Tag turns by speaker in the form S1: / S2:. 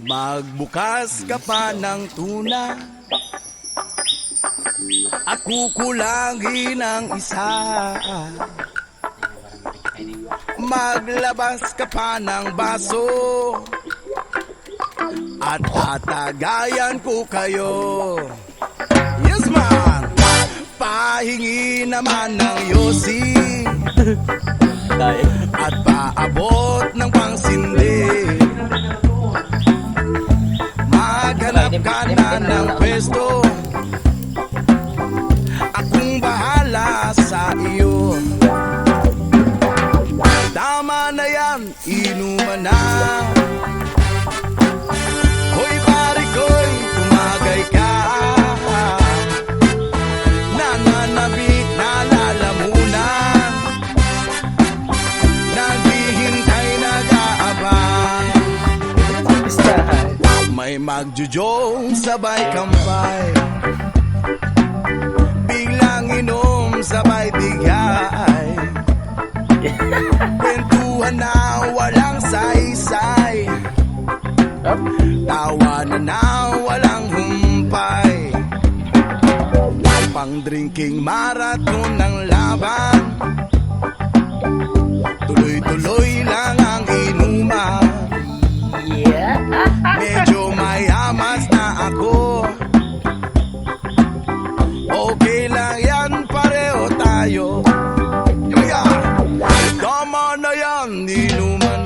S1: Magbukas ka pa ng tuna. At kukulangin ang isa. Maglabas ka pa ng baso. At tatagayan ko kayo. Yes man! Pahingi naman ng yosi. At paabot ng pangsindi Maghanap ka na ng pwesto. Akong bahala sa iyo. Tama na yan, inuman na May magjujong sabay kampay. Biglang inom sabay bigay. Kwentuhan na walang saysay.
S2: Tawa
S1: na na walang humpay. Pang drinking marathon ng laban. Tuloy-tuloy lang sa'yo Tama na yan, di naman